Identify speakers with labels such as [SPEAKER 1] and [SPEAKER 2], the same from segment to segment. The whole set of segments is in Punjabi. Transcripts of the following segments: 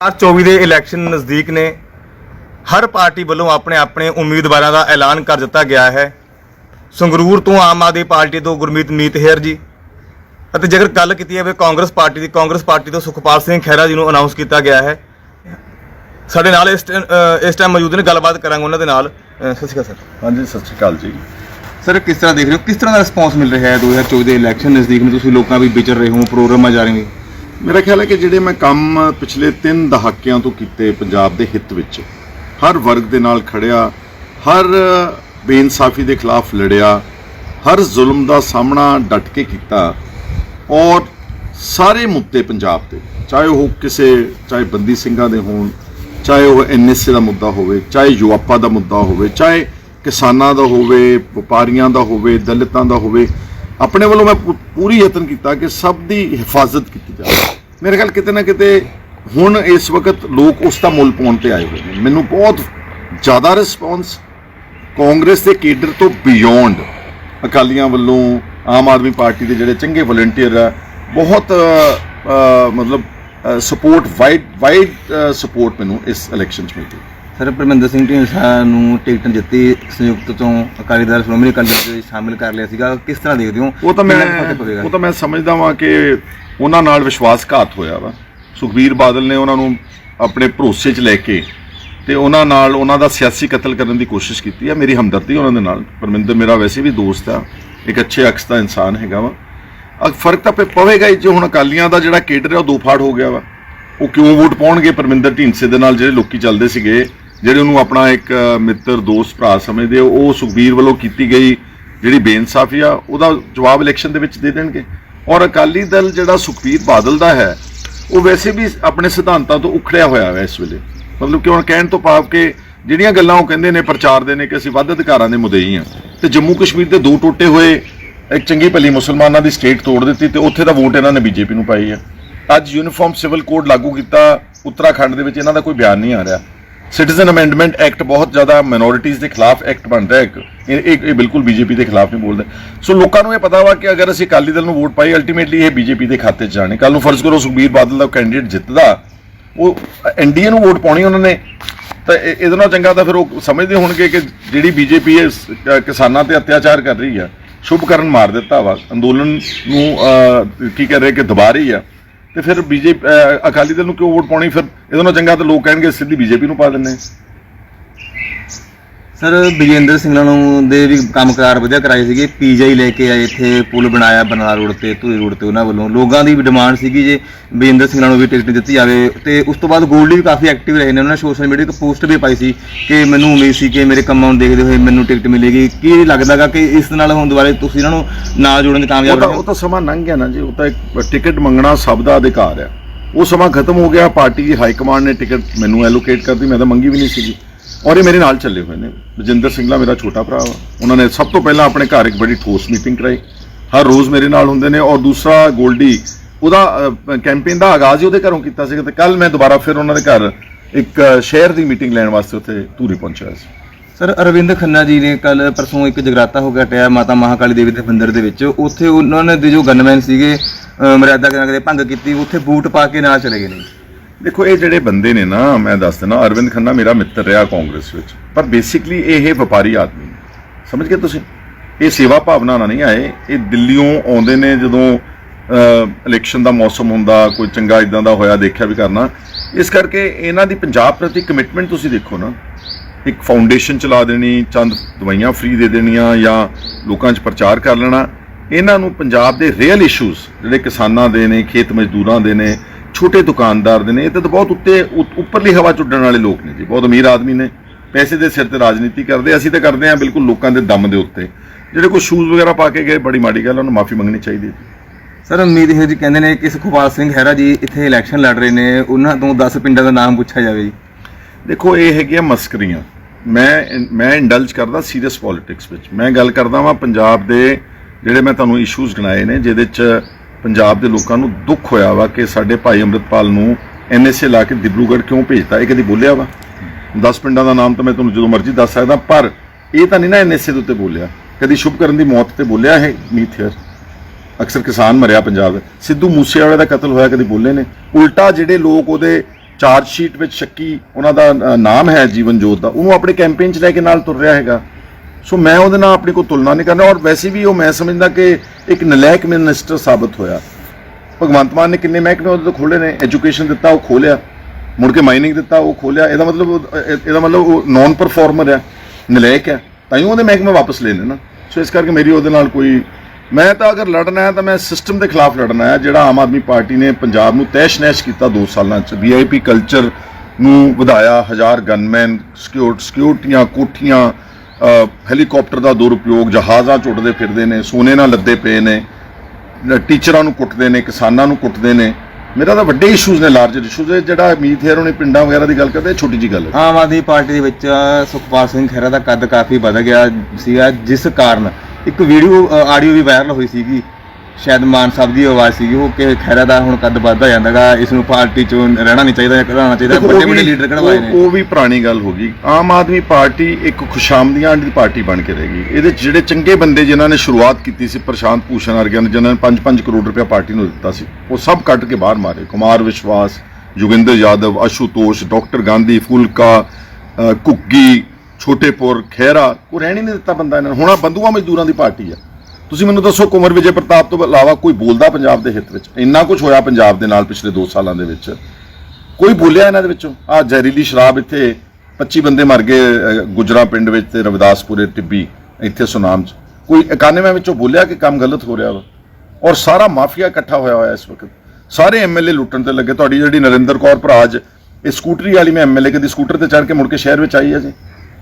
[SPEAKER 1] 2024 ਦੇ ਇਲੈਕਸ਼ਨ ਨਜ਼ਦੀਕ ਨੇ ਹਰ ਪਾਰਟੀ ਵੱਲੋਂ ਆਪਣੇ ਆਪਣੇ ਉਮੀਦਵਾਰਾਂ ਦਾ ਐਲਾਨ ਕਰ ਦਿੱਤਾ ਗਿਆ ਹੈ। ਸੰਗਰੂਰ ਤੋਂ ਆਮ ਆਦਮੀ ਪਾਰਟੀ ਤੋਂ ਗੁਰਮੀਤ ਮੀਤ ਹੇਰ ਜੀ ਅਤੇ ਜੇਕਰ ਗੱਲ ਕੀਤੀ ਜਾਵੇ ਕਾਂਗਰਸ ਪਾਰਟੀ ਦੀ ਕਾਂਗਰਸ ਪਾਰਟੀ ਤੋਂ ਸੁਖਪਾਲ ਸਿੰਘ ਖਹਿਰਾ ਜੀ ਨੂੰ ਅਨਾਉਂਸ ਕੀਤਾ ਗਿਆ ਹੈ। ਸਾਡੇ ਨਾਲ ਇਸ ਇਸ ਟਾਈਮ ਮੌਜੂਦ ਨੇ ਗੱਲਬਾਤ ਕਰਾਂਗੇ ਉਹਨਾਂ ਦੇ ਨਾਲ। ਸਤਿ ਸ਼੍ਰੀ ਅਕਾਲ ਸਰ।
[SPEAKER 2] ਹਾਂਜੀ ਸਤਿ ਸ਼੍ਰੀ ਅਕਾਲ ਜੀ।
[SPEAKER 1] ਸਰ ਕਿਸ ਤਰ੍ਹਾਂ ਦੇਖ ਰਹੇ ਹੋ? ਕਿਸ ਤਰ੍ਹਾਂ ਦਾ ਰਿਸਪੌਂਸ ਮਿਲ ਰਿਹਾ ਹੈ 2024 ਦੇ ਇਲੈਕਸ਼ਨ ਨਜ਼ਦੀਕ ਨੇ? ਤੁਸੀਂ ਲੋਕਾਂ ਵੀ ਵਿਚਰ ਰਹੇ ਹੋ ਪ੍ਰੋਗਰਾਮਾਂ ਜਾ ਰਹੇ ਹੋ
[SPEAKER 2] ਮੇਰਾ ਖਿਆਲ ਹੈ ਕਿ ਜਿਹੜੇ ਮੈਂ ਕੰਮ ਪਿਛਲੇ 3 ਦਹਾਕਿਆਂ ਤੋਂ ਕੀਤੇ ਪੰਜਾਬ ਦੇ ਹਿੱਤ ਵਿੱਚ, ਹਰ ਵਰਗ ਦੇ ਨਾਲ ਖੜਿਆ, ਹਰ ਬੇਇਨਸਾਫੀ ਦੇ ਖਿਲਾਫ ਲੜਿਆ, ਹਰ ਜ਼ੁਲਮ ਦਾ ਸਾਹਮਣਾ ਡਟ ਕੇ ਕੀਤਾ ਔਰ ਸਾਰੇ ਮੁੱਦੇ ਪੰਜਾਬ ਦੇ, ਚਾਹੇ ਉਹ ਕਿਸੇ, ਚਾਹੇ ਬੰਦੀ ਸਿੰਘਾਂ ਦੇ ਹੋਣ, ਚਾਹੇ ਉਹ ਐਨਐਸਏ ਦਾ ਮੁੱਦਾ ਹੋਵੇ, ਚਾਹੇ ਯੂਆਪਾ ਦਾ ਮੁੱਦਾ ਹੋਵੇ, ਚਾਹੇ ਕਿਸਾਨਾਂ ਦਾ ਹੋਵੇ, ਵਪਾਰੀਆਂ ਦਾ ਹੋਵੇ, ਦਲਿਤਾਂ ਦਾ ਹੋਵੇ ਆਪਣੇ ਵੱਲੋਂ ਮੈਂ ਪੂਰੀ ਯਤਨ ਕੀਤਾ ਕਿ ਸਭ ਦੀ ਹਿਫਾਜ਼ਤ ਕੀਤੀ ਜਾਵੇ। ਮੇਰੇ ਖਿਆਲ ਕਿਤੇ ਨਾ ਕਿਤੇ ਹੁਣ ਇਸ ਵਕਤ ਲੋਕ ਉਸ ਦਾ ਮੁੱਲ ਪਾਉਣ ਤੇ ਆਏ ਹੋਏ ਨੇ। ਮੈਨੂੰ ਬਹੁਤ ਜ਼ਿਆਦਾ ਰਿਸਪੌਂਸ ਕਾਂਗਰਸ ਦੇ ਕੇਡਰ ਤੋਂ ਬਿਯੋਂਡ ਅਕਾਲੀਆਂ ਵੱਲੋਂ, ਆਮ ਆਦਮੀ ਪਾਰਟੀ ਦੇ ਜਿਹੜੇ ਚੰਗੇ ਵਲੰਟੀਅਰ ਆ, ਬਹੁਤ ਮਤਲਬ ਸਪੋਰਟ ਵਾਈਡ ਵਾਈਡ ਸਪੋਰਟ ਮੈਨੂੰ ਇਸ ਇਲੈਕਸ਼ਨ 'ਚ ਮਿਲੀ
[SPEAKER 1] ਸਰ ਪਰਮਿੰਦਰ ਸਿੰਘ ਢੀਂਡਸਾ ਨੂੰ ਟਿਕਟ ਦਿੱਤੀ ਸੰਯੁਕਤ ਤੋਂ ਅਕਾਲੀ ਦਲ ਸ਼੍ਰੋਮਣੀ ਅਕਾਲੀ ਦਲ ਵਿੱਚ ਸ਼ਾਮਿਲ ਕਰ ਲਿਆ ਸੀਗਾ। ਕਿਸ ਤਰ੍ਹਾਂ ਦੇਖਦੇ ਹੋ?
[SPEAKER 2] ਉਹ ਤਾਂ ਮੈਂ? ਉਹ ਤਾਂ ਮੈਂ ਸਮਝਦਾ ਵਾਂ ਕਿ ਉਹਨਾਂ ਨਾਲ ਵਿਸ਼ਵਾਸਘਾਤ ਹੋਇਆ ਵਾ। ਸੁਖਬੀਰ ਬਾਦਲ ਨੇ ਉਹਨਾਂ ਨੂੰ ਆਪਣੇ ਭਰੋਸੇ 'ਚ ਲੈ ਕੇ ਤੇ ਉਹਨਾਂ ਨਾਲ ਉਹਨਾਂ ਦਾ ਸਿਆਸੀ ਕਤਲ ਕਰਨ ਦੀ ਕੋਸ਼ਿਸ਼ ਕੀਤੀ ਆ। ਮੇਰੀ ਹਮਦਰਦੀ ਉਹਨਾਂ ਦੇ ਨਾਲ। ਪਰਮਿੰਦਰ ਮੇਰਾ ਵੈਸੇ ਵੀ ਦੋਸਤ ਆ। ਇੱਕ ਅੱਛੇ ਅਕਸ ਦਾ ਇਨਸਾਨ ਹੈਗਾ ਵਾ। ਅ ਫ਼ਰਕ ਤਾਂ ਪਏ- ਪਵੇਗਾ ਹੀ ਜੇ ਹੁਣ ਅਕਾਲੀਆਂ ਦਾ ਜਿਹੜਾ ਕੇਡਰ ਹੈ ਉਹ ਦੋ ਫਾੜ ਹੋ ਗਿਆ ਵਾ। ਉਹ ਕਿਉਂ ਵੋਟ ਪਾਉਣਗੇ? ਪਰਮਿੰਦਰ ਢੀਂਡਸੇ ਦੇ ਨਾਲ ਜਿਹੜੇ ਲੋਕੀ ਚੱਲਦੇ ਸੀਗੇ ਜਿਹੜੇ ਉਹਨੂੰ ਆਪਣਾ ਇੱਕ ਮਿੱਤਰ ਦੋਸਤ ਭਰਾ ਸਮਝਦੇ ਆ, ਉਹ ਸੁਖਬੀਰ ਵੱਲੋਂ ਕੀਤੀ ਗਈ ਜਿਹੜੀ ਬੇਇਨਸਾਫੀ ਆ ਉਹਦਾ ਜਵਾਬ ਇਲੈਕਸ਼ਨ ਦੇ ਵਿੱਚ ਦੇ ਦੇਣਗੇ। ਔਰ ਅਕਾਲੀ ਦਲ ਜਿਹੜਾ ਸੁਖਬੀਰ ਬਾਦਲ ਦਾ ਹੈ ਉਹ ਵੈਸੇ ਵੀ ਆਪਣੇ ਸਿਧਾਂਤਾਂ ਤੋਂ ਉਖੜਿਆ ਹੋਇਆ ਹੈ ਇਸ ਵੇਲੇ। ਮਤਲਬ ਕਿ ਹੁਣ ਕਹਿਣ ਤੋਂ ਭਾਵ ਕਿ ਜਿਹੜੀਆਂ ਗੱਲਾਂ ਉਹ ਕਹਿੰਦੇ ਨੇ ਪ੍ਰਚਾਰ ਦੇ ਨੇ ਕਿ ਅਸੀਂ ਵੱਧ ਅਧਿਕਾਰਾਂ ਦੇ ਮੁਦਈ ਆ ਤੇ ਜੰਮੂ ਕਸ਼ਮੀਰ ਦੇ ਦੋ ਟੁੱਟੇ ਹੋਏ ਇੱਕ ਚੰਗੀ ਭਲੀ ਮੁਸਲਮਾਨਾਂ ਦੀ ਸਟੇਟ ਤੋੜ ਦਿੱਤੀ ਤੇ ਉੱਥੇ ਦਾ ਵੋਟ ਇਹਨਾਂ ਨੇ ਬੀਜੇਪੀ ਨੂੰ ਪਾਈ ਆ। ਅੱਜ ਯੂਨੀਫਾਰਮ ਸਿਵਲ ਕੋਡ ਲਾਗੂ ਕੀਤਾ ਉੱਤਰਾਖੰਡ ਦੇ ਵਿੱਚ ਇਹਨਾਂ ਦਾ ਕੋਈ ਬਿਆਨ ਨਹੀਂ ਆ ਰਿਹਾ। ਸਿਟੀਜ਼ਨ ਅਮੈਂਡਮੈਂਟ ਐਕਟ ਬਹੁਤ ਜ਼ਿਆਦਾ ਮਾਈਨੋਰਿਟੀਜ਼ ਦੇ ਖਿਲਾਫ ਐਕਟ ਬਣ ਰਿਹਾ ਇੱਕ। ਇਹ, ਇਹ- ਇਹ ਬਿਲਕੁਲ ਬੀਜੇਪੀ ਦੇ ਖਿਲਾਫ ਨਹੀਂ ਬੋਲਦਾ। ਸੋ ਲੋਕਾਂ ਨੂੰ ਇਹ ਪਤਾ ਵਾ ਕਿ ਅਗਰ ਅਸੀਂ ਅਕਾਲੀ ਦਲ ਨੂੰ ਵੋਟ ਪਾਈ ਅਲਟੀਮੇਟਲੀ ਇਹ ਬੀਜੇਪੀ ਦੇ ਖਾਤੇ 'ਚ ਜਾਣੇ। ਕੱਲ ਨੂੰ ਫਰਜ਼ ਕਰੋ ਸੁਖਬੀਰ ਬਾਦਲ ਦਾ ਕੈਂਡੀਡੇਟ ਜਿੱਤਦਾ, ਉਹ ਐਨਡੀਏ ਨੂੰ ਵੋਟ ਪਾਉਣੀ ਉਹਨਾਂ ਨੇ। ਤਾਂ ਇਹਦੇ ਨਾਲ ਚੰਗਾ ਤਾਂ ਫਿਰ ਉਹ ਸਮਝਦੇ ਹੋਣਗੇ ਕਿ ਜਿਹੜੀ ਬੀਜੇਪੀ ਕਿਸਾਨਾਂ ਤੇ ਅਤਿਆਚਾਰ ਕਰ ਰਹੀ ਆ। ਸ਼ੁਭ ਕਰਨ ਮਾਰ ਦਿੱਤਾ ਵਾ। ਅੰਦੋਲਨ ਨੂੰ ਕੀ ਕਰ ਰਹੇ ਕਿ ਦਬਾ ਰਹੀ ਆ। ਤੇ ਫਿਰ ਬੀਜੇਪੀ ਅਕਾਲੀ ਦਲ ਨੂੰ ਕਿਉਂ ਵੋਟ ਪਾਉਣੀ? ਫਿਰ ਇਹਦੇ ਨਾਲ ਚੰਗਾ ਤਾਂ ਲੋਕ ਕਹਿਣਗੇ, ਸਿੱਧੀ ਬੀਜੇਪੀ ਨੂੰ ਪਾ ਦਿੰਨੇ
[SPEAKER 1] ਸਰ ਵਿਜੇਂਦਰ ਸਿੰਘਾਂ ਨੂੰ ਦੇ ਵੀ ਕੰਮਕਾਰ ਵਧੀਆ ਕਰਾਏ ਸੀਗੇ। ਪੀਜੀਆਈ ਲੈ ਕੇ ਆਏ ਇੱਥੇ ਪੁਲ ਬਣਾਇਆ ਬਰਨਾਲਾ ਰੋਡ ਤੇ ਧੂਰੀ ਰੋਡ ਤੇ ਉਹਨਾਂ ਵੱਲੋਂ। ਲੋਕਾਂ ਦੀ ਵੀ ਡਿਮਾਂਡ ਸੀਗੀ ਜੇ ਵਿਜੇਂਦਰ ਸਿੰਘਾਂ ਨੂੰ ਵੀ ਟਿਕਟ ਦਿੱਤੀ ਜਾਵੇ। ਤੇ ਉਸ ਤੋਂ ਬਾਅਦ ਗੋਲਡੀ ਵੀ ਕਾਫੀ ਐਕਟਿਵ ਰਹੇ ਨੇ। ਉਹਨਾਂ ਨੇ ਸੋਸ਼ਲ ਮੀਡੀਆ ਤੇ ਪੋਸਟ ਵੀ ਪਾਈ ਸੀ ਕਿ ਮੈਨੂੰ ਉਮੀਦ ਸੀ ਕਿ ਮੇਰੇ ਕੰਮਾਂ ਨੂੰ ਦੇਖਦੇ ਹੋਏ ਮੈਨੂੰ ਟਿਕਟ ਮਿਲੇਗੀ। ਕੀ ਲੱਗਦਾਗਾ ਕਿ ਇਸ ਨਾਲ ਹੁਣ ਦੁਬਾਰਾ ਤੁਸੀਂ ਇਹਨਾਂ ਨੂੰ ਨਾਲ ਜੋੜਨ ਦੇ ਕਾਮਯਾਬ ਰਹੇ
[SPEAKER 2] ਉਹ
[SPEAKER 1] ਹੋ
[SPEAKER 2] ਤਾਂ ਸਮਾਂ ਲੰਘ ਗਿਆ ਨਾ ਜੀ। ਉਹ ਤਾਂ ਇੱਕ ਟਿਕਟ ਮੰਗਣਾ ਸਭ ਦਾ ਅਧਿਕਾਰ ਹੈ। ਉਹ ਸਮਾਂ ਖਤਮ ਹੋ ਗਿਆ। ਪਾਰਟੀ ਦੀ ਹਾਈ ਕਮਾਂਡ ਨੇ ਟਿਕਟ ਮੈਨੂੰ ਐਲੋਕੇਟ ਕਰਦੀ ਮੈਂ ਤਾਂ ਮੰਗੀ ਵੀ ਨਹੀਂ ਸੀਗੀ। ਔਰ ਇਹ ਮੇਰੇ ਨਾਲ ਚੱਲੇ ਹੋਏ ਨੇ। ਰਜਿੰਦਰ ਸਿੰਘਲਾ ਮੇਰਾ ਛੋਟਾ ਭਰਾ ਵਾ। ਉਹਨਾਂ ਨੇ ਸਭ ਤੋਂ ਪਹਿਲਾਂ ਆਪਣੇ ਘਰ ਇੱਕ ਬੜੀ ਠੋਸ ਮੀਟਿੰਗ ਕਰਾਈ। ਹਰ ਰੋਜ਼ ਮੇਰੇ ਨਾਲ ਹੁੰਦੇ ਨੇ ਔਰ ਦੂਸਰਾ ਗੋਲਡੀ, ਉਹਦਾ ਕੈਂਪੇਨ ਦਾ ਆਗਾਜ਼ ਹੀ ਉਹਦੇ ਘਰੋਂ ਕੀਤਾ ਸੀ ਤੇ ਕੱਲ ਮੈਂ ਦੁਬਾਰਾ ਫਿਰ ਉਹਨਾਂ ਦੇ ਘਰ ਇੱਕ ਸ਼ਹਿਰ ਦੀ ਮੀਟਿੰਗ ਲੈਣ ਵਾਸਤੇ ਉੱਥੇ ਧੂਰੀ ਪਹੁੰਚਿਆ ਸੀ।
[SPEAKER 1] ਸਰ, ਅਰਵਿੰਦ ਖੰਨਾ ਜੀ ਨੇ ਕੱਲ ਪਰਸੋਂ ਇੱਕ ਜਗਰਾਤਾ ਹੋ ਗਿਆ ਹਟਿਆ ਮਾਤਾ ਮਹਾਕਾਲੀ ਦੇਵੀ ਦੇ ਮੰਦਿਰ ਦੇ ਵਿੱਚ। ਉੱਥੇ ਉਹਨਾਂ ਨੇ ਦੇ ਜੋ ਗਨਮੈਨ ਸੀਗੇ ਮਰਿਆਦਾ ਕਿਨਾਂ ਕਦੇ ਭੰਗ ਕੀਤੀ, ਉੱਥੇ ਬੂਟ ਪਾ ਕੇ ਨਾਲ ਚਲੇ ਗਏ ਨੇ।
[SPEAKER 2] ਦੇਖੋ, ਇਹ ਜਿਹੜੇ ਬੰਦੇ ਨੇ ਨਾ, ਮੈਂ ਦੱਸ ਦਿੰਦਾ, ਅਰਵਿੰਦ ਖੰਨਾ ਮੇਰਾ ਮਿੱਤਰ ਰਿਹਾ ਕਾਂਗਰਸ ਵਿੱਚ। ਪਰ ਬੇਸਿਕਲੀ ਇਹ ਵਪਾਰੀ ਆਦਮੀ ਸਮਝ ਗਏ ਤੁਸੀਂ? ਇਹ ਸੇਵਾ ਭਾਵਨਾ ਨਾਲ ਨਹੀਂ ਆਏ। ਇਹ ਦਿੱਲੀੋਂ ਆਉਂਦੇ ਨੇ ਜਦੋਂ ਇਲੈਕਸ਼ਨ ਦਾ ਮੌਸਮ ਹੁੰਦਾ, ਕੋਈ ਚੰਗਾ ਇਦਾਂ ਦਾ ਹੋਇਆ, ਦੇਖਿਆ ਵੀ ਕਰਨਾ। ਇਸ ਕਰਕੇ ਇਹਨਾਂ ਦੀ ਪੰਜਾਬ ਪ੍ਰਤੀ ਕਮਿਟਮੈਂਟ ਤੁਸੀਂ ਦੇਖੋ ਨਾ। ਇੱਕ ਫਾਊਂਡੇਸ਼ਨ ਚਲਾ ਦੇਣੀ, ਚੰਦ ਦਵਾਈਆਂ ਫ੍ਰੀ ਦੇ ਦੇਣੀਆਂ ਜਾਂ ਲੋਕਾਂ 'ਚ ਪ੍ਰਚਾਰ ਕਰ ਲੈਣਾ। ਇਹਨਾਂ ਨੂੰ ਪੰਜਾਬ ਦੇ ਰੀਅਲ ਇਸ਼ੂਜ਼ ਜਿਹੜੇ ਕਿਸਾਨਾਂ ਦੇ ਨੇ, ਖੇਤ ਮਜ਼ਦੂਰਾਂ ਦੇ ਨੇ ਛੋਟੇ ਦੁਕਾਨਦਾਰ ਦੇ ਨੇ ਇਹ ਤਾਂ ਬਹੁਤ ਉੱਤੇ ਉੱਪਰਲੀ ਹਵਾ 'ਚ ਉੱਡਣ ਵਾਲੇ ਲੋਕ ਨੇ ਜੀ ਬਹੁਤ ਅਮੀਰ ਆਦਮੀ ਨੇ। ਪੈਸੇ ਦੇ ਸਿਰ ਤੇ ਰਾਜਨੀਤੀ ਕਰਦੇ ਅਸੀਂ ਤਾਂ ਕਰਦੇ ਹਾਂ ਬਿਲਕੁਲ ਲੋਕਾਂ ਦੇ ਦਮ ਦੇ ਉੱਤੇ। ਜਿਹੜੇ ਕੋਈ ਸ਼ੂਜ਼ ਵਗੈਰਾ ਪਾ ਕੇ ਗਏ ਬੜੀ ਮਾੜੀ ਗੱਲ ਉਹਨੂੰ ਮਾਫੀ ਮੰਗਣੀ ਚਾਹੀਦੀ ਹੈ
[SPEAKER 1] ਸਰ ਉਮੀਦ ਹੈ ਜੀ ਕਹਿੰਦੇ ਨੇ ਕਿ ਸੁਖਪਾਲ ਸਿੰਘ ਹੈਰਾ ਜੀ ਇੱਥੇ ਇਲੈਕਸ਼ਨ ਲੜ ਰਹੇ ਨੇ ਉਹਨਾਂ ਤੋਂ 10 ਪਿੰਡਾਂ ਦਾ ਨਾਮ ਪੁੱਛਿਆ ਜਾਵੇ ਜੀ।
[SPEAKER 2] ਦੇਖੋ ਇਹ ਹੈਗੀਆਂ ਮਸਕਰੀਆਂ। ਮੈਂ ਮੈਂ ਇੰਡਲਜ ਕਰਦਾ ਸੀਰੀਅਸ ਪੋਲਿਟਿਕਸ ਵਿੱਚ। ਮੈਂ ਗੱਲ ਕਰਦਾ ਵਾਂ ਪੰਜਾਬ ਦੇ ਜਿਹੜੇ ਮੈਂ ਤੁਹਾਨੂੰ ਇਸ਼ੂਜ਼ ਗਿਣਾਏ ਨੇ ਜਿਹਦੇ ਚ ਪੰਜਾਬ ਦੇ ਲੋਕਾਂ ਨੂੰ ਦੁੱਖ ਹੋਇਆ ਵਾ ਕਿ ਸਾਡੇ ਭਾਈ ਅੰਮ੍ਰਿਤਪਾਲ ਨੂੰ ਐਨਐਸਏ ਲਾ ਕੇ ਦਿਬਰੂਗੜ੍ਹ ਕਿਉਂ ਭੇਜਤਾ? ਇਹ ਕਦੀ ਬੋਲਿਆ ਵਾ? 10 ਪਿੰਡਾਂ ਦਾ ਨਾਮ ਤਾਂ ਮੈਂ ਤੁਹਾਨੂੰ ਜਦੋਂ ਮਰਜ਼ੀ ਦੱਸ ਸਕਦਾ, ਪਰ ਇਹ ਤਾਂ ਨਹੀਂ ਨਾ ਐਨਐਸਏ ਦੇ ਉੱਤੇ ਬੋਲਿਆ। ਕਦੀ ਸ਼ੁਭਕਰਨ ਦੀ ਮੌਤ ਤੇ ਬੋਲਿਆ ਹੈ ਮੀਥੇਅਰ ਅਕਸਰ ਕਿਸਾਨ ਮਰਿਆ ਪੰਜਾਬ ਦੇ ਸਿੱਧੂ ਮੂਸੇਵਾਲੇ ਦਾ ਕਤਲ ਹੋਇਆ, ਕਦੀ ਬੋਲੇ ਨੇ? ਉਲਟਾ ਜਿਹੜੇ ਲੋਕ ਉਹਦੇ ਚਾਰਜ ਸ਼ੀਟ ਵਿੱਚ ਸ਼ੱਕੀ, ਉਹਨਾਂ ਦਾ ਨਾਮ ਹੈ ਜੀਵਨ ਜੋਤ ਦਾ, ਉਹਨੂੰ ਆਪਣੇ ਕੈਂਪੇਨ 'ਚ ਲੈ ਕੇ ਨਾਲ ਤੁਰ ਰਿਹਾ ਹੈਗਾ। ਸੋ ਮੈਂ ਉਹਦੇ ਨਾਲ ਆਪਣੀ ਕੋਈ ਤੁਲਨਾ ਨਹੀਂ ਕਰਨਾ ਔਰ ਵੈਸੇ ਵੀ ਉਹ ਮੈਂ ਸਮਝਦਾ ਕਿ ਇੱਕ ਨਲਾਇਕ ਮਿਨਿਸਟਰ ਸਾਬਤ ਹੋਇਆ। ਭਗਵੰਤ ਮਾਨ ਨੇ ਕਿੰਨੇ ਮਹਿਕਮੇ ਉਹਦੇ ਤੋਂ ਖੋਲੇ ਨੇ ਐਜੂਕੇਸ਼ਨ ਦਿੱਤਾ, ਉਹ ਖੋਲਿਆ ਮੁੜ ਕੇ ਮਾਈਨਿੰਗ ਦਿੱਤਾ, ਉਹ ਖੋਲਿਆ ਇਹਦਾ ਮਤਲਬ ਇਹਦਾ ਮਤਲਬ ਉਹ ਨਾਨ ਪਰਫਾਰਮਰ ਹੈ, ਨਲਾਇਕ ਹੈ। ਤਾਂ ਹੀ ਉਹਦੇ ਮਹਿਕਮੇ ਵਾਪਸ ਲੈਣੇ ਨਾ ਸੋ ਇਸ ਕਰਕੇ ਮੇਰੀ ਉਹਦੇ ਨਾਲ ਕੋਈ, ਮੈਂ ਤਾਂ ਅਗਰ ਲੜਨਾ ਹੈ ਤਾਂ ਮੈਂ ਸਿਸਟਮ ਦੇ ਖਿਲਾਫ ਲੜਨਾ ਹੈ ਜਿਹੜਾ ਆਮ ਆਦਮੀ ਪਾਰਟੀ ਨੇ ਪੰਜਾਬ ਨੂੰ ਤੈਸ਼-ਨੈਸ਼ ਕੀਤਾ 2 ਸਾਲਾਂ 'ਚ। ਵੀਆਈਪੀ ਕਲਚਰ ਨੂੰ ਵਧਾਇਆ, ਹਜ਼ਾਰ ਗਨਮੈਨ ਸਿਕਿਉਰ ਸਿਕਿਉਰਟੀਆਂ ਕੋਠੀਆਂ ਹੈਲੀਕਾਪਟਰ ਦਾ ਦੁਰਉਪਯੋਗ, ਜਹਾਜ਼ਾਂ 'ਚ ਉੱਡਦੇ ਫਿਰਦੇ ਨੇ, ਸੋਨੇ ਨਾਲ ਲੱਦੇ ਪਏ ਨੇ ਟੀਚਰਾਂ ਨੂੰ ਕੁੱਟਦੇ ਨੇ, ਕਿਸਾਨਾਂ ਨੂੰ ਕੁੱਟਦੇ ਨੇ। ਮੇਰਾ ਤਾਂ ਵੱਡੇ ਇਸ਼ੂਜ਼ ਨੇ ਲਾਰਜਰ ਇਸ਼ੂਜ਼ ਜਿਹੜਾ ਅਮੀਤ ਹੈਰ ਉਹਨੇ ਪਿੰਡਾਂ ਵਗੈਰਾ ਦੀ ਗੱਲ ਕਰਦੇ ਛੋਟੀ ਜੀ ਗੱਲ
[SPEAKER 1] ਆਮ ਆਦਮੀ ਪਾਰਟੀ ਦੇ ਵਿੱਚ ਸੁਖਪਾਲ ਸਿੰਘ ਖਹਿਰਾ ਦਾ ਕੱਦ ਕਾਫੀ ਵਧ ਗਿਆ ਸੀਗਾ, ਜਿਸ ਕਾਰਨ ਇੱਕ ਵੀਡੀਓ ਆਡੀਓ ਵੀ ਵਾਇਰਲ ਹੋਈ ਸੀਗੀ। ਸ਼ਾਇਦ ਮਾਨ ਸਾਹਿਬ ਦੀ ਆਵਾਜ਼ ਸੀਗੀ ਉਹ ਕਿ ਖਹਿਰਾ ਦਾ ਹੁਣ ਕੱਦ ਵੱਧਦਾ ਜਾਂਦਾਗਾ ਇਸ ਨੂੰ ਪਾਰਟੀ ਚੋਂ ਰਹਿਣਾ ਨਹੀਂ ਚਾਹੀਦਾ ਕਢਾਉਣਾ ਚਾਹੀਦਾ
[SPEAKER 2] ਦੇਖੋ,
[SPEAKER 1] ਵੱਡੇ
[SPEAKER 2] ਉਹ
[SPEAKER 1] ਵੱਡੇ
[SPEAKER 2] ਵੀ-
[SPEAKER 1] ਲੀਡਰ ਕਢਵਾਏ
[SPEAKER 2] ਉਹ-
[SPEAKER 1] ਨੇ।
[SPEAKER 2] ਉਹ ਵੀ ਪੁਰਾਣੀ ਗੱਲ ਹੋ ਗਈ। ਆਮ ਆਦਮੀ ਪਾਰਟੀ ਇੱਕ ਖੁਸ਼ਾਮਦੀਆਂ ਦੀ ਪਾਰਟੀ ਬਣ ਕੇ ਰਹੇਗੀ ਇਹਦੇ 'ਚ ਜਿਹੜੇ ਚੰਗੇ ਬੰਦੇ ਜਿਨ੍ਹਾਂ ਨੇ ਸ਼ੁਰੂਆਤ ਕੀਤੀ ਸੀ ਪ੍ਰਸ਼ਾਂਤ ਭੂਸ਼ਣ ਵਰਗਿਆਂ ਨੇ ਜਿਨ੍ਹਾਂ ਨੇ 5-5 ਕਰੋੜ ਰੁਪਏ ਪਾਰਟੀ ਨੂੰ ਦਿੱਤਾ ਸੀ ਉਹ ਸਭ ਕੱਢ ਕੇ ਬਾਹਰ ਮਾਰੇ। ਕੁਮਾਰ ਵਿਸ਼ਵਾਸ ਜੋਗਿੰਦਰ ਯਾਦਵ ਅਸ਼ੂਤੋਸ਼ ਡਾਕਟਰ ਗਾਂਧੀ ਫੁਲਕਾ ਅ, ਘੁੱਗੀ ਛੋਟੇਪੁਰ ਖਹਿਰਾ ਉਹ ਰਹਿਣ ਹੀ ਨਹੀਂ ਦਿੱਤਾ ਬੰਦਾ ਇਹਨਾਂ ਨੂੰ। ਹੁਣ ਆਹ ਬੰਦੂਆਂ ਮਜ਼ਦੂਰਾਂ ਦੀ ਪਾਰਟੀ ਆ। ਤੁਸੀਂ ਮੈਨੂੰ ਦੱਸੋ ਕੁਮਰ ਵਿਜੇ ਪ੍ਰਤਾਪ ਤੋਂ ਇਲਾਵਾ ਕੋਈ ਬੋਲਦਾ ਪੰਜਾਬ ਦੇ ਹਿੱਤ ਵਿੱਚ? ਇੰਨਾ ਕੁਝ ਹੋਇਆ ਪੰਜਾਬ ਦੇ ਨਾਲ ਪਿਛਲੇ 2 ਸਾਲਾਂ ਦੇ ਵਿੱਚ। ਕੋਈ ਬੋਲਿਆ ਇਹਨਾਂ ਦੇ ਵਿੱਚੋਂ? ਆ ਜ਼ਹਿਰੀਲੀ ਸ਼ਰਾਬ ਇੱਥੇ 25 ਬੰਦੇ ਮਰ ਗਏ ਅਹ, ਗੁਜਰਾ ਪਿੰਡ ਵਿੱਚ ਤੇ ਰਵਿਦਾਸਪੁਰੇ ਟਿੱਬੀ ਇੱਥੇ ਸੁਨਾਮ ਚ। ਕੋਈ 91 ਵਿੱਚੋਂ ਬੋਲਿਆ ਕਿ ਕੰਮ ਗਲਤ ਹੋ ਰਿਹਾ ਵਾ? ਔਰ ਸਾਰਾ ਮਾਫੀਆ ਇਕੱਠਾ ਹੋਇਆ ਹੋਇਆ ਇਸ ਵਕਤ। ਸਾਰੇ ਐਮਐਲਏ ਲੁੱਟਣ ਤੇ ਲੱਗੇ। ਤੁਹਾਡੀ ਜਿਹੜੀ ਨਰਿੰਦਰ ਕੌਰ ਭਰਾਜ ਇਹ ਸਕੂਟਰੀ ਵਾਲੀ ਮੈਂ ਐਮਐਲਏ ਕਦੀ ਸਕੂਟਰ ਤੇ ਚੜ੍ਹ ਕੇ ਮੁੜ ਕੇ ਸ਼ਹਿਰ ਵਿੱਚ ਆਈ ਹੈ ਜੀ?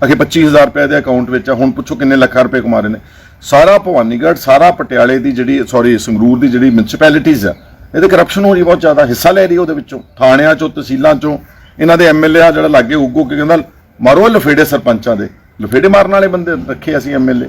[SPEAKER 2] ਅਖੇ 25000 ਰੁਪਏ ਦੇ ਅਕਾਊਂਟ ਵਿੱਚ ਆ। ਹੁਣ ਪੁੱਛੋ ਕਿੰਨੇ ਲੱਖਾਂ ਰੁਪਏ ਕਮਾ ਰਹੇ ਨੇ। ਸਾਰਾ ਭਵਾਨੀਗੜ੍ਹ, ਸਾਰਾ ਪਟਿਆਲੇ ਦੀ ਜਿਹੜੀ ਸੌਰੀ ਸੰਗਰੂਰ ਦੀ ਜਿਹੜੀ ਮਿਊਨਿਸਪੈਲਿਟੀਜ਼ ਆ, ਇਹਦੇ ਕਰਪਸ਼ਨ ਹੋ ਰਹੀ ਬਹੁਤ ਜ਼ਿਆਦਾ ਹਿੱਸਾ ਲੈ ਰਹੀ ਉਹਦੇ ਵਿੱਚੋਂ, ਥਾਣਿਆਂ ਚੋਂ, ਤਹਿਸੀਲਾਂ ਚੋਂ, ਇਹਨਾਂ ਦੇ ਐਮਐਲਏ ਆ ਜਿਹੜਾ ਲਾਗੇ ਉੱਗੋ ਕੇ ਕਹਿੰਦਾ, ਮਾਰੋ ਲਫੇੜੇ ਸਰਪੰਚਾਂ ਦੇ, ਲਫੇੜੇ ਮਾਰਨ ਵਾਲੇ ਬੰਦੇ ਰੱਖੇ ਅਸੀਂ ਐਮਐਲਏ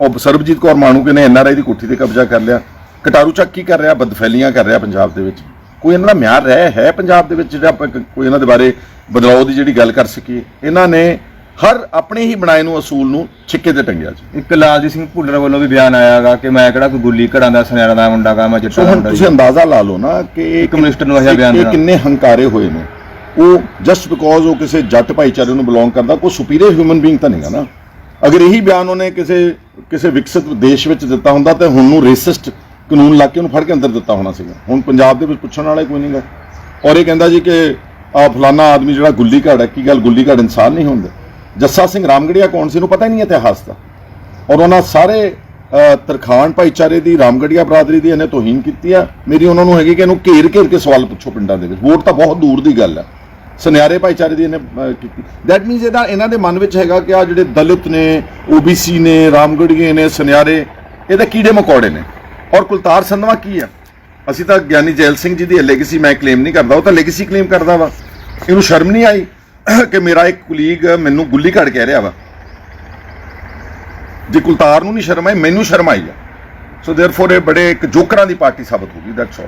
[SPEAKER 2] ਉਹ ਸਰਬਜੀਤ ਕੌਰ ਮਾਣੂਕੇ ਨੇ ਐਨਆਰਆਈ ਦੀ ਕੋਠੀ ਤੇ ਕਬਜ਼ਾ ਕਰ ਲਿਆ, ਕਟਾਰੂ ਚੱਕ ਕੀ ਕਰ ਰਿਹਾ, ਬਦਫੈਲੀਆਂ ਕਰ ਰਿਹਾ ਪੰਜਾਬ ਦੇ ਵਿੱਚ। ਕੋਈ ਇਹਨਾਂ ਦਾ ਮਿਆਰ ਰਹਿ, ਹੈ ਪੰਜਾਬ ਦੇ ਵਿੱਚ ਜਿਹੜਾ ਆਪਾਂ ਕੋਈ ਇਹਨਾਂ ਦੇ ਬਾਰੇ ਬਦਲਾਅ ਦੀ ਜਿਹੜੀ ਗੱਲ ਕਰ ਸਕੀਏ। ਇਹਨਾਂ ਨੇ ਹਰ ਆਪਣੇ ਹੀ ਬਣਾਏ ਨੂੰ ਅਸੂਲ ਨੂੰ ਛਿੱਕੇ ਤੇ ਟੰਗਿਆ ਜੀ।
[SPEAKER 1] ਇੱਕ ਲਾਲਜੀਤ ਸਿੰਘ ਭੁੱਲਰ ਵੱਲੋਂ ਵੀ ਬਿਆਨ ਆਇਆਗਾ ਕਿ ਮੈਂ ਕਿਹੜਾ ਕੋਈ ਗੁੱਲੀ ਘੜਾਂ ਦਾ ਸੁਨਿਆਰਾ ਦਾ ਮੁੰਡਾ ਗਾ ਮੈਂ
[SPEAKER 2] ਸੋ
[SPEAKER 1] ਚਿੱਟਾ
[SPEAKER 2] ਹੁਣ
[SPEAKER 1] ਮੁੰਡਾ
[SPEAKER 2] ਤੁਸੀਂ ਅੰਦਾਜ਼ਾ ਲਾ ਲਓ ਨਾ ਕਿ
[SPEAKER 1] ਇੱਕ ਮਿਨਿਸਟਰ ਨੂੰ ਇਹ- ਬਿਆਨ
[SPEAKER 2] ਇਹ
[SPEAKER 1] ਦੇਣਾ।
[SPEAKER 2] ਕਿੰਨੇ ਹੰਕਾਰੇ ਹੋਏ ਨੇ। ਉਹ ਜਸਟ ਬਿਕੋਜ਼ ਉਹ ਕਿਸੇ ਜੱਟ ਭਾਈਚਾਰੇ ਨੂੰ ਬਿਲੋਂਗ ਕਰਦਾ ਕੋਈ ਸੁਪੀਰੀਅਰ ਹਿਊਮਨ ਬੀਇੰਗ ਤਾਂ ਨਹੀਂਗਾ ਨਾ। ਅਗਰ ਇਹੀ ਬਿਆਨ ਉਹਨੇ ਕਿਸੇ ਕਿਸੇ ਵਿਕਸਿਤ ਦੇਸ਼ ਵਿੱਚ ਦਿੱਤਾ ਹੁੰਦਾ ਤਾਂ ਹੁਣ ਨੂੰ ਰੇਸਿਸਟ ਕਾਨੂੰਨ ਲਾ ਕੇ ਉਹਨੂੰ ਫੜ ਕੇ ਅੰਦਰ ਦਿੱਤਾ ਹੋਣਾ ਸੀਗਾ। ਹੁਣ ਪੰਜਾਬ ਦੇ ਵਿੱਚ ਪੁੱਛਣ ਵਾਲਾ ਹੀ ਕੋਈ ਨਹੀਂਗਾ। ਔਰ ਇਹ ਕਹਿੰਦਾ ਜੀ ਕਿ ਆ ਫਲਾਨਾ ਆਦਮੀ ਜਿਹੜਾ ਗੁੱਲੀ ਘੜ ਹੈ ਕੀ ਗੱਲ ਗੁੱਲੀ ਘੜ ਇਨਸਾਨ ਨਹੀਂ ਹੁੰਦੇ? ਜੱਸਾ ਸਿੰਘ ਰਾਮਗੜੀਆ ਕੌਣ ਸੀ? ਇਹਨੂੰ ਪਤਾ ਹੀ ਨਹੀਂ ਇਤਿਹਾਸ ਦਾ। ਔਰ ਉਹਨਾਂ ਸਾਰੇ ਅ, ਤਰਖਾਣ ਭਾਈਚਾਰੇ ਦੀ ਰਾਮਗੜੀਆ ਬਰਾਦਰੀ ਦੀ ਇਹਨੇ ਤੋਹੀਨ ਕੀਤੀ ਆ। ਮੇਰੀ ਉਹਨਾਂ ਨੂੰ ਹੈਗੀ ਕਿ ਇਹਨੂੰ ਘੇਰ ਘੇਰ ਕੇ ਸਵਾਲ ਪੁੱਛੋ ਪਿੰਡਾਂ ਦੇ ਵਿੱਚ। ਵੋਟ ਤਾਂ ਬਹੁਤ ਦੂਰ ਦੀ ਗੱਲ ਹੈ ਸੁਨਿਆਰੇ ਭਾਈਚਾਰੇ ਦੀ ਇਹਨੇ ਕੀਤੀ। ਦੈਟ ਮੀਨਸ ਇਹਦਾ ਇਹਨਾਂ ਦੇ ਮਨ ਵਿੱਚ ਹੈਗਾ ਕਿ ਆ ਜਿਹੜੇ ਦਲਿਤ ਨੇ ਓਬੀਸੀ ਨੇ ਰਾਮਗੜੀਏ ਨੇ ਸੁਨਿਆਰੇ ਇਹਦੇ ਕੀੜੇ ਮਕੌੜੇ ਨੇ। ਔਰ ਕੁਲਤਾਰ ਸੰਧਵਾ ਕੀ ਆ? ਅਸੀਂ ਤਾਂ ਗਿਆਨੀ ਜੈਲ ਸਿੰਘ ਜੀ ਦੀ ਲੈਗੇਸੀ ਮੈਂ ਕਲੇਮ ਨਹੀਂ ਕਰਦਾ। ਉਹ ਤਾਂ ਲੈਗੇਸੀ ਕਲੇਮ ਕਰਦਾ ਵਾ। ਇਹਨੂੰ ਸ਼ਰਮ ਨਹੀਂ ਆਈ? ਕਿ ਮੇਰਾ ਇੱਕ ਕੁਲੀਗ ਮੈਨੂੰ ਗੁੱਲੀ ਘੜ ਕਹਿ ਰਿਹਾ ਵਾ। ਜੇ ਕੁਲਤਾਰ ਨੂੰ ਨਹੀਂ ਸ਼ਰਮ ਆਈ ਮੈਨੂੰ ਸ਼ਰਮ ਆਈ ਆ। ਸੋ देयरफॉर ਇਹ ਬੜੇ ਇੱਕ ਜੋਕਰਾਂ ਦੀ ਪਾਰਟੀ ਸਾਬਤ ਹੋ ਗਈ that's all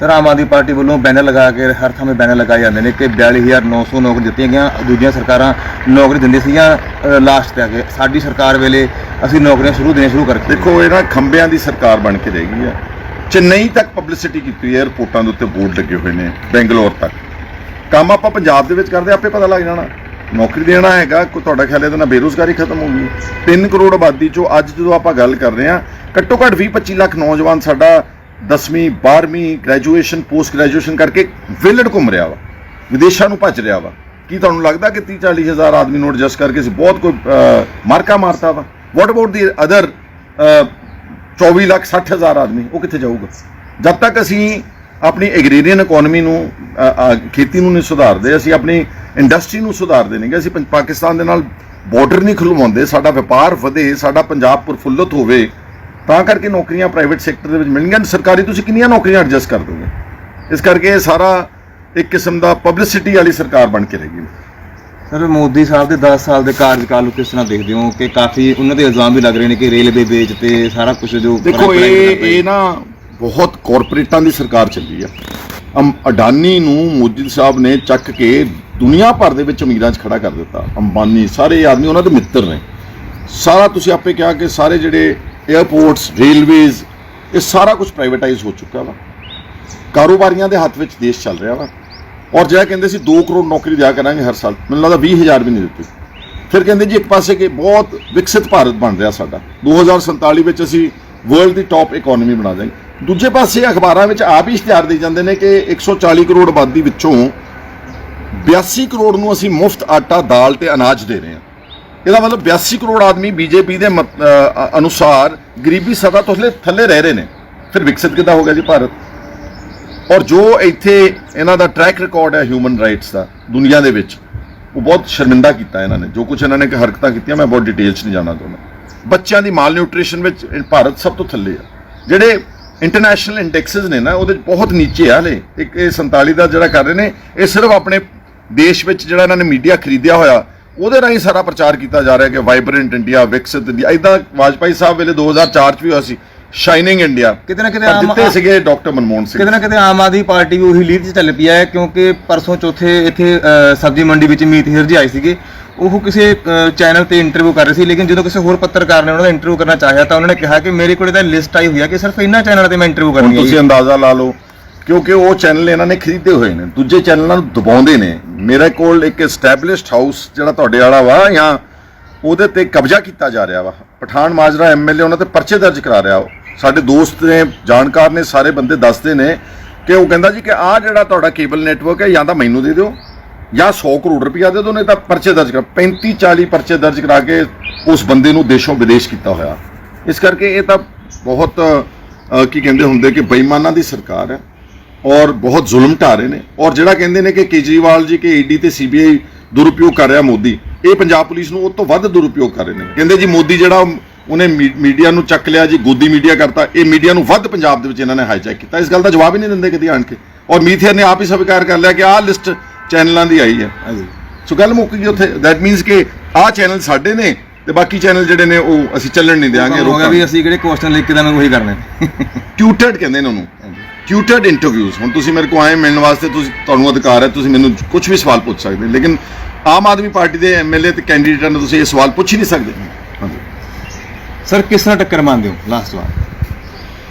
[SPEAKER 1] sir Aam Aadmi party ਵੱਲੋਂ ਬੈਨਰ ਲਗਾ ਕੇ ਹਰ ਥਾਂ 'ਤੇ ਬੈਨਰ ਲਗਾਏ ਜਾਂਦੇ ਨੇ ਕਿ 42900 ਨੌਕਰੀ ਦਿੱਤੀਆਂ ਗਈਆਂ ਦੂਜੀਆਂ ਸਰਕਾਰਾਂ ਨੌਕਰੀ ਦਿੰਦੇ ਸੀਗੀਆਂ ਲਾਸਟ 'ਤੇ ਆ ਕੇ। ਸਾਡੀ ਸਰਕਾਰ ਵੇਲੇ ਅਸੀਂ ਨੌਕਰੀਆਂ ਸ਼ੁਰੂ ਦੇਣੀਆਂ ਸ਼ੁਰੂ ਕਰਕੇ
[SPEAKER 2] ਦੇਖੋ ਇਹ ਨਾ ਖੰਬਿਆਂ ਦੀ ਸਰਕਾਰ ਬਣ ਕੇ ਰਹਿ ਰਹੀ ਹੈ ਚੇਨਈ ਤੱਕ ਪਬਲਿਸਿਟੀ ਕੀਤੀ ਹੈ 에어ਪੋਰਟਾਂ ਦੇ ਉੱਤੇ ਬੋਰਡ ਲੱਗੇ ਹੋਏ ਨੇ ਬੈਂਗਲੌਰ ਤੱਕ। ਕੰਮ ਆਪਾਂ ਪੰਜਾਬ ਦੇ ਵਿੱਚ ਕਰਦੇ, ਆਪੇ ਪਤਾ ਲੱਗ ਜਾਣਾ। ਨੌਕਰੀ ਦੇਣਾ ਹੈਗਾ ਕੋਈ ਤੁਹਾਡਾ ਖਿਆਲ ਇਹਦੇ ਨਾਲ ਬੇਰੋਜ਼ਗਾਰੀ ਖਤਮ ਹੋ ਗਈ। 3 ਕਰੋੜ ਆਬਾਦੀ ਚੋਂ ਅੱਜ ਜਦੋਂ ਆਪਾਂ ਗੱਲ ਕਰ ਰਹੇ ਹਾਂ, ਘੱਟੋ ਘੱਟ 20 25 ਲੱਖ ਨੌਜਵਾਨ ਸਾਡਾ 10ਵੀਂ 12ਵੀਂ ਗ੍ਰੈਜੂਏਸ਼ਨ ਪੋਸਟ ਗ੍ਰੈਜੂਏਸ਼ਨ ਕਰਕੇ ਵਿਲੜ ਘੁੰਮ ਰਿਹਾ ਵਾ। ਵਿਦੇਸ਼ਾਂ ਨੂੰ ਭੱਜ ਰਿਹਾ ਵਾ। ਕੀ ਤੁਹਾਨੂੰ ਲੱਗਦਾ ਕਿ 30 40 ਹਜ਼ਾਰ ਆਦਮੀ ਨੂੰ ਐਡਜਸਟ ਕਰਕੇ ਅਸੀਂ ਬਹੁਤ ਕੋਈ ਮਾਰਕਾ ਮਾਰਤਾ ਵਾ? What about the other 24 lakh 60 ਹਜ਼ਾਰ ਆਦਮੀ? ਉਹ ਕਿੱਥੇ ਜਾਊਗਾ? ਜਦ ਤੱਕ ਅਸੀਂ ਆਪਣੀ ਐਗਰੀਰੀਅਨ ਇਕਨੋਮੀ ਨੂੰ ਖੇਤੀ ਨੂੰ ਨਹੀਂ ਸੁਧਾਰਦੇ ਅਸੀਂ ਆਪਣੀ ਇੰਡਸਟਰੀ ਨੂੰ ਸੁਧਾਰਦੇ ਨਹੀਂਗੇ ਅਸੀਂ ਪਾਕਿਸਤਾਨ ਦੇ ਨਾਲ ਬਾਰਡਰ ਨਹੀਂ ਖੁਲਵਾਉਂਦੇ ਸਾਡਾ ਵਪਾਰ ਵਧੇ ਸਾਡਾ ਪੰਜਾਬ ਪ੍ਰਫੁੱਲਤ ਹੋਵੇ ਤਾਂ ਕਰਕੇ ਨੌਕਰੀਆਂ ਪ੍ਰਾਈਵੇਟ ਸੈਕਟਰ ਦੇ ਵਿੱਚ ਮਿਲਣਗੀਆਂ। ਸਰਕਾਰੀ ਤੁਸੀਂ ਕਿੰਨੀਆਂ ਨੌਕਰੀਆਂ ਐਡਜਸਟ ਕਰ ਦੋਗੇ? ਇਸ ਕਰਕੇ ਇਹ ਸਾਰਾ ਇੱਕ ਕਿਸਮ ਦਾ ਪਬਲਿਸਿਟੀ ਵਾਲੀ ਸਰਕਾਰ ਬਣ ਕੇ ਰਹੇਗੀ।
[SPEAKER 1] ਸਰ ਮੋਦੀ ਸਾਹਿਬ ਦੇ 10 ਸਾਲ ਦੇ ਕਾਰਜਕਾਲ ਨੂੰ ਕਿਸ ਤਰ੍ਹਾਂ ਦੇਖਦੇ ਹੋ ਕਿ ਕਾਫੀ ਉਹਨਾਂ ਦੇ ਇਲਜ਼ਾਮ ਵੀ ਲੱਗ ਰਹੇ ਨੇ ਕਿ ਰੇਲਵੇ ਵੇਚ ਤੇ ਸਾਰਾ ਕੁਝ ਜੋ
[SPEAKER 2] ਦੇਖੋ ਇਹ ਇਹ ਨਾ ਬਹੁਤ ਕਾਰਪੋਰੇਟਾਂ ਦੀ ਸਰਕਾਰ ਚੱਲੀ ਆ। ਅਮ ਅਡਾਨੀ ਨੂੰ ਮੋਦੀ ਸਾਹਿਬ ਨੇ ਚੱਕ ਕੇ ਦੁਨੀਆ ਭਰ ਦੇ ਵਿੱਚ ਅਮੀਰਾਂ 'ਚ ਖੜਾ ਕਰ ਦਿੱਤਾ। ਅੰਬਾਨੀ, ਸਾਰੇ ਆਦਮੀ ਉਹਨਾਂ ਦੇ ਮਿੱਤਰ ਨੇ। ਸਾਰਾ ਤੁਸੀਂ ਆਪੇ ਕਿਹਾ ਕਿ ਸਾਰੇ ਜਿਹੜੇ 에ਅਰਪੋਰਟਸ ਰੇਲਵੇਜ਼ ਇਹ ਸਾਰਾ ਕੁਝ ਪ੍ਰਾਈਵੇਟਾਈਜ਼ ਹੋ ਚੁੱਕਾ ਵਾ। ਕਾਰੋਬਾਰੀਆਂ ਦੇ ਹੱਥ ਵਿੱਚ ਦੇਸ਼ ਚੱਲ ਰਿਹਾ ਵਾ। ਔਰ ਜਿਹੜਾ ਕਹਿੰਦੇ ਸੀ 2 ਕਰੋੜ ਨੌਕਰੀ ਦਿਆ ਕਰਾਂਗੇ ਹਰ ਸਾਲ, ਮੈਨੂੰ ਲੱਗਦਾ 20000 ਵੀ ਨਹੀਂ ਦਿੱਤੀ। ਫਿਰ ਕਹਿੰਦੇ ਜੀ ਇੱਕ ਪਾਸੇ ਕਿ ਬਹੁਤ ਵਿਕਸਿਤ ਭਾਰਤ ਬਣ ਰਿਹਾ ਸਾਡਾ। 2047 ਵਿੱਚ ਅਸੀਂ ਵਰਲਡ ਦੀ ਟੌਪ ਇਕਨੋਮੀ ਬਣਾ ਜਾਵਾਂਗੇ ਦੂਜੇ ਪਾਸੇ ਅਖਬਾਰਾਂ ਵਿੱਚ ਆਪ ਹੀ ਇਸ਼ਤਿਹਾਰ ਦੇ ਜਾਂਦੇ ਨੇ ਕਿ 140 ਕਰੋੜ ਆਬਾਦੀ ਵਿੱਚੋਂ 82 ਕਰੋੜ ਨੂੰ ਅਸੀਂ ਮੁਫਤ ਆਟਾ, ਦਾਲ ਤੇ ਅਨਾਜ ਦੇ ਰਹੇ ਹਾਂ। ਇਹਦਾ ਮਤਲਬ 82 ਕਰੋੜ ਆਦਮੀ ਬੀਜੇਪੀ ਦੇ ਮਤ- ਅਨੁਸਾਰ ਗਰੀਬੀ ਸਦਾ ਤੋਂ ਥੱਲੇ ਥੱਲੇ ਰਹਿ ਰਹੇ ਨੇ। ਫਿਰ ਵਿਕਸਿਤ ਕਿੱਦਾਂ ਹੋ ਗਿਆ ਜੀ ਭਾਰਤ? ਔਰ ਜੋ ਇੱਥੇ ਇਹਨਾਂ ਦਾ ਟਰੈਕ ਰਿਕਾਰਡ ਹੈ ਹਿਊਮਨ ਰਾਈਟਸ ਦਾ, ਦੁਨੀਆ ਦੇ ਵਿੱਚ, ਉਹ ਬਹੁਤ ਸ਼ਰਮਿੰਦਾ ਕੀਤਾ ਇਹਨਾਂ ਨੇ। ਜੋ ਕੁਝ ਇਹਨਾਂ ਨੇ ਹਰਕਤਾਂ ਕੀਤੀਆਂ, ਮੈਂ ਬਹੁਤ ਡਿਟੇਲ 'ਚ ਨਹੀਂ ਜਾਣਾ ਚਾਹੁੰਦਾ ਬੱਚਿਆਂ ਦੀ ਮਾਲ ਨਿਊਟ੍ਰੀਸ਼ਨ ਵਿੱਚ ਭਾਰਤ ਸਭ ਤੋਂ ਥੱਲੇ ਆ। ਜਿਹੜੇ ਇੰਟਰਨੈਸ਼ਨਲ ਇੰਡੈਕਸਸ ਨੇ ਨਾ, ਉਹਦੇ 'ਚ ਬਹੁਤ ਨੀਚੇ ਆ ਹਲੇ। ਇੱਕ ਇਹ 47 ਦਾ ਜਿਹੜਾ ਕਰ ਰਹੇ ਨੇ, ਇਹ ਸਿਰਫ ਆਪਣੇ ਦੇਸ਼ ਵਿੱਚ ਜਿਹੜਾ ਇਹਨਾਂ ਨੇ ਮੀਡੀਆ ਖਰੀਦਿਆ ਹੋਇਆ, ਉਹਦੇ ਰਾਹੀਂ ਸਾਰਾ ਪ੍ਰਚਾਰ ਕੀਤਾ ਜਾ ਰਿਹਾ ਕਿ ਵਾਈਬ੍ਰੈਂਟ ਇੰਡੀਆ ਵਿਕਸਿਤ ਇੰਡੀਆ ਇਦਾਂ ਵਾਜਪਾਈ ਸਾਹਿਬ ਵੇਲੇ 2004 ਚ ਵੀ ਹੋਇਆ ਸੀ। ਸ਼ਾਈਨਿੰਗ ਇੰਡੀਆ
[SPEAKER 1] ਕਿਤੇ ਨਾ ਕਿਤੇ ਆਮ-
[SPEAKER 2] ਦਿੱਤੇ ਸੀਗੇ ਡਾਕਟਰ ਮਨਮੋਹਨ ਸਿੰਘ।
[SPEAKER 1] ਕਿਤੇ ਨਾ ਕਿਤੇ ਆਮ ਆਦਮੀ ਪਾਰਟੀ ਵੀ ਉਹੀ ਲੀਡ 'ਚ ਚੱਲ ਪਈ ਹੈ ਕਿਉਂਕਿ ਪਰਸੋਂ ਚੌਥੇ ਇੱਥੇ ਸਬਜ਼ੀ ਮੰਡੀ ਵਿੱਚ ਮੀਤ ਹਿਰ ਜੀ ਆਏ ਸੀਗੇ। ਉਹ ਕਿਸੇ ਚੈਨਲ ਤੇ ਇੰਟਰਵਿਊ ਕਰ ਰਹੇ ਸੀ ਲੇਕਿਨ ਜਦੋਂ ਕਿਸੇ ਹੋਰ ਪੱਤਰਕਾਰ ਨੇ ਉਹਨਾਂ ਦਾ ਇੰਟਰਵਿਊ ਕਰਨਾ ਚਾਹਿਆ ਤਾਂ ਉਹਨਾਂ ਨੇ ਕਿਹਾ ਕਿ ਮੇਰੇ ਕੋਲ ਤਾਂ ਲਿਸਟ ਆਈ ਹੋਈ ਹੈ ਕਿ ਸਿਰਫ ਇਹਨਾਂ ਚੈਨਲਾਂ ਤੇ ਮੈਂ ਇੰਟਰਵਿਊ ਕਰਨੀ
[SPEAKER 2] ਤੁਸੀਂ
[SPEAKER 1] ਹੈ
[SPEAKER 2] ਅੰਦਾਜ਼ਾ ਲਾ ਲਓ ਕਿਉਂਕਿ ਉਹ ਚੈਨਲ ਇਹਨਾਂ ਨੇ ਖਰੀਦੇ ਹੋਏ ਨੇ ਦੂਜੇ ਚੈਨਲਾਂ ਨੂੰ ਦਬਾਉਂਦੇ ਨੇ। ਮੇਰੇ ਕੋਲ ਇੱਕ ਐਸਟੈਬਲਿਸ਼ਡ ਹਾਊਸ ਜਿਹੜਾ ਤੁਹਾਡੇ ਵਾਲਾ ਵਾ ਜਾਂ ਉਹਦੇ ਤੇ ਕਬਜ਼ਾ ਕੀਤਾ ਜਾ ਰਿਹਾ ਵਾ। ਪਠਾਨ ਮਾਜਰਾ ਐਮਐਲਏ ਉਹਨਾਂ ਤੇ ਪਰਚੇ ਦਰਜ ਕਰਾ ਰਿਹਾ ਉਹ ਸਾਡੇ ਦੋਸਤ ਨੇ, ਜਾਣਕਾਰ ਨੇ, ਸਾਰੇ ਬੰਦੇ ਦੱਸਦੇ ਨੇ ਕਿ ਉਹ ਕਹਿੰਦਾ ਜੀ ਕਿ ਆਹ ਜਿਹੜਾ ਤੁਹਾਡਾ ਕੇਬਲ ਨੈਟਵਰਕ ਹੈ, ਜਾਂ ਤਾਂ ਮੈਨੂੰ ਦੇ ਦਿਓ, ਜਾਂ 100 ਕਰੋੜ ਰੁਪਇਆ ਦੇ ਦਿਓ, ਨਹੀਂ ਤਾਂ ਪਰਚੇ ਦਰਜ ਕਰ 35 40 ਪਰਚੇ ਦਰਜ ਕਰਾ ਕੇ ਉਸ ਬੰਦੇ ਨੂੰ ਦੇਸ਼ੋਂ ਵਿਦੇਸ਼ ਕੀਤਾ ਹੋਇਆ। ਇਸ ਕਰਕੇ ਇਹ ਤਾਂ ਬਹੁਤ ਕੀ ਕਹਿੰਦੇ ਹੁੰਦੇ ਕਿ ਬੇਈਮਾਨਾਂ ਦੀ ਸਰਕਾਰ ਹੈ ਔਰ ਬਹੁਤ ਜ਼ੁਲਮ ਢਾ ਰਹੇ ਨੇ। ਔਰ ਜਿਹੜਾ ਕਹਿੰਦੇ ਨੇ ਕਿ ਕੇਜਰੀਵਾਲ ਜੀ ਕਿ ਈਡੀ ਤੇ ਸੀਬੀਆਈ ਦੁਰਉਪਯੋਗ ਕਰ ਰਿਹਾ ਮੋਦੀ, ਇਹ ਪੰਜਾਬ ਪੁਲਿਸ ਨੂੰ ਉਹ ਤੋਂ ਵੱਧ ਦੁਰਉਪਯੋਗ ਕਰ ਰਹੇ ਨੇ। ਕਹਿੰਦੇ ਜੀ ਮੋਦੀ ਜਿਹੜਾ ਉਹਨੇ ਮੀਡੀਆ ਨੂੰ ਚੱਕ ਲਿਆ ਜੀ ਗੋਦੀ ਮੀਡੀਆ ਕਰਤਾ। ਇਹ ਮੀਡੀਆ ਨੂੰ ਵੱਧ ਪੰਜਾਬ ਦੇ ਵਿੱਚ ਇਹਨਾਂ ਨੇ ਹਾਈਜੈਕ ਕੀਤਾ। ਇਸ ਗੱਲ ਦਾ ਜਵਾਬ ਹੀ ਨਹੀਂ ਦਿੰਦੇ ਕਦੀ ਆਣ ਕੇ। ਔਰ ਮੀਥੇਰ ਨੇ ਆਪ ਹੀ ਸਵੀਕਾਰ ਕਰ ਲਿਆ ਕਿ ਆਹ ਲਿਸਟ ਚੈਨਲਾਂ ਦੀ ਆਈ ਹੈ।
[SPEAKER 1] ਹਾਂਜੀ।
[SPEAKER 2] ਸੋ ਗੱਲ ਮੁੱਕ ਗਈ ਉੱਥੇ। ਦੈਟ ਮੀਨਸ ਕਿ ਆਹ ਚੈਨਲ ਸਾਡੇ ਨੇ ਤੇ ਬਾਕੀ ਚੈਨਲ ਜਿਹੜੇ ਨੇ ਉਹ ਅਸੀਂ ਚੱਲਣ ਨਹੀਂ
[SPEAKER 1] ਗਿਆ
[SPEAKER 2] ਰੋਕਾਂਗੇ
[SPEAKER 1] ਵੀ ਅਸੀਂ ਕਿਹੜੇ ਕੁਐਸਚਨ ਲਿਖ ਕੇ ਮੈਂ ਉਹੀ ਕਰਨੇ।
[SPEAKER 2] ਟਿਊਟਰਡ ਕਹਿੰਦੇ ਨੇ ਉਹਨੂੰ। ਟਿਊਟਰਡ ਇੰਟਰਵਿਊਜ਼ ਹੁਣ ਤੁਸੀਂ ਮੇਰੇ ਕੋਲ ਆਏ ਮਿਲਣ ਵਾਸਤੇ ਤੁਸੀਂ ਤੁਹਾਨੂੰ ਅਧਿਕਾਰ ਹੈ ਤੁਸੀਂ ਮੈਨੂੰ ਕੁਝ ਵੀ ਸਵਾਲ ਪੁੱਛ ਸਕਦੇ ਲੇਕਿਨ ਆਮ ਆਦਮੀ ਪਾਰਟੀ ਦੇ ਐਮਐਲਏ ਤੇ ਕੈਂਡੀਡੇਟਾਂ ਨੂੰ ਤੁਸੀਂ ਇਹ ਸਵਾਲ ਪੁੱਛ ਹੀ ਨਹੀਂ ਸਕਦੇ।
[SPEAKER 1] ਸਰ, ਕਿਸ ਤਰ੍ਹਾਂ ਟੱਕਰ ਮੰਨਦੇ ਹੋ? ਲਾਸਟ ਵਾਰ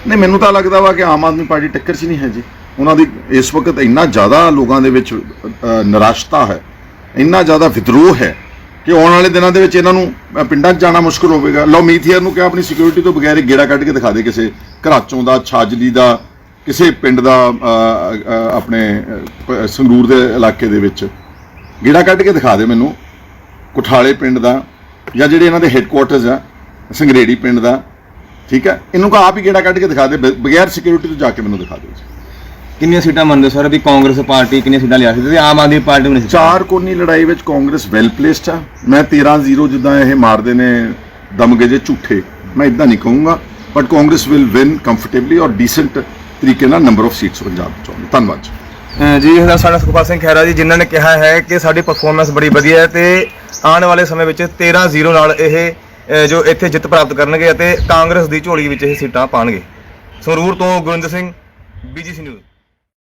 [SPEAKER 2] ਨਹੀਂ, ਮੈਨੂੰ ਤਾਂ ਲੱਗਦਾ ਵਾ ਕਿ ਆਮ ਆਦਮੀ ਪਾਰਟੀ ਟੱਕਰ 'ਚ ਨਹੀਂ ਹੈ ਜੀ। ਉਹਨਾਂ ਦੀ ਇਸ ਵਕਤ ਇੰਨਾ ਜ਼ਿਆਦਾ ਲੋਕਾਂ ਦੇ ਵਿੱਚ ਨਿਰਾਸ਼ਤਾ ਹੈ, ਇੰਨਾ ਜ਼ਿਆਦਾ ਵਿਦਰੋਹ ਹੈ ਕਿ ਆਉਣ ਵਾਲੇ ਦਿਨਾਂ ਦੇ ਵਿੱਚ ਇਹਨਾਂ ਨੂੰ ਪਿੰਡਾਂ 'ਚ ਜਾਣਾ ਮੁਸ਼ਕਲ ਹੋਵੇਗਾ। ਲਓ ਮੀਥੀਅਰ ਨੂੰ ਕਿਹਾ, ਆਪਣੀ ਸਿਕਿਉਰਿਟੀ ਤੋਂ ਬਗੈਰ ਗੇੜਾ ਕੱਢ ਕੇ ਦਿਖਾ ਦੇ ਕਿਸੇ ਘਰਾਚੋਂ ਦਾ, ਛਾਜਲੀ ਦਾ, ਕਿਸੇ ਪਿੰਡ ਦਾ ਆਪਣੇ ਸੰਗਰੂਰ ਦੇ ਇਲਾਕੇ ਦੇ ਵਿੱਚ। ਗੇੜਾ ਕੱਢ ਕੇ ਦਿਖਾ ਦੇ ਮੈਨੂੰ। ਕੁਠਾਲੇ ਪਿੰਡ ਦਾ ਜਾਂ ਜਿਹੜੇ ਇਹਨਾਂ ਦੇ ਹੈੱਡਕੁਆਰਟਰਸ ਆ ਸੰਗਰੇੜੀ ਪਿੰਡ ਦਾ ਠੀਕ ਹੈ? ਇਹਨੂੰ ਕਾ ਆਪ ਹੀ ਗੇੜਾ ਕੱਢ ਕੇ ਦਿਖਾ ਦੇ ਬ- ਬਗੈਰ ਸਿਕਿਉਰਿਟੀ ਤੋਂ ਜਾ ਕੇ ਮੈਨੂੰ ਦਿਖਾ ਦਿਓ
[SPEAKER 1] ਕਿੰਨੀਆਂ ਸੀਟਾਂ ਮੰਨਦੇ ਸਰ? ਵੀ ਕਾਂਗਰਸ ਪਾਰਟੀ ਕਿੰਨੀਆਂ ਸੀਟਾਂ ਲਿਆ ਸੀ? ਤੇ ਆਮ ਆਦਮੀ ਪਾਰਟੀ ਨੂੰ ਨਹੀਂ
[SPEAKER 2] ਚਾਰ ਕੋਨੀ ਲੜਾਈ ਵਿੱਚ ਕਾਂਗਰਸ ਵੈਲ ਪਲੇਸਡ ਆ। ਮੈਂ 13-0 ਜਿੱਦਾਂ ਇਹ ਮਾਰਦੇ ਨੇ ਦਮਗੇ ਜੇ ਝੂਠੇ। ਮੈਂ ਇਦਾਂ ਨਹੀਂ ਕਹੂੰਗਾ but Congress will win comfortably ਔਰ ਡੀਸੈਂਟ ਤਰੀਕੇ ਨਾਲ ਨੰਬਰ ਆਫ ਸੀਟਸ ਪੰਜਾਬ ਚ ਆਉਣਗੇ ਧੰਨਵਾਦ ਜੀ।
[SPEAKER 1] ਅਹ ਜੀ ਇਹ ਸਾਡਾ ਸੁਖਪਾਲ ਸਿੰਘ ਖਹਿਰਾ ਜੀ ਜਿਨ੍ਹਾਂ ਨੇ ਕਿਹਾ ਹੈ ਕਿ ਸਾਡੀ ਪਰਫਾਰਮੈਂਸ ਬੜੀ ਵਧੀਆ ਹੈ ਤੇ ਆਉਣ ਵਾਲੇ ਸਮੇਂ ਵਿੱਚ 13-0 ਨਾਲ ਇਹ ਜੋ ਇੱਥੇ ਜਿੱਤ ਪ੍ਰਾਪਤ ਕਰਨਗੇ ਅਤੇ ਕਾਂਗਰਸ ਦੀ ਝੋਲੀ ਵਿੱਚ ਇਹ ਸੀਟਾਂ ਪਾਣਗੇ। ਸੰਗਰੂਰ ਤੋਂ ਗੁਰਿੰਦਰ ਸਿੰਘ ਬੀਜੀਸੀ ਨਿਊਜ਼।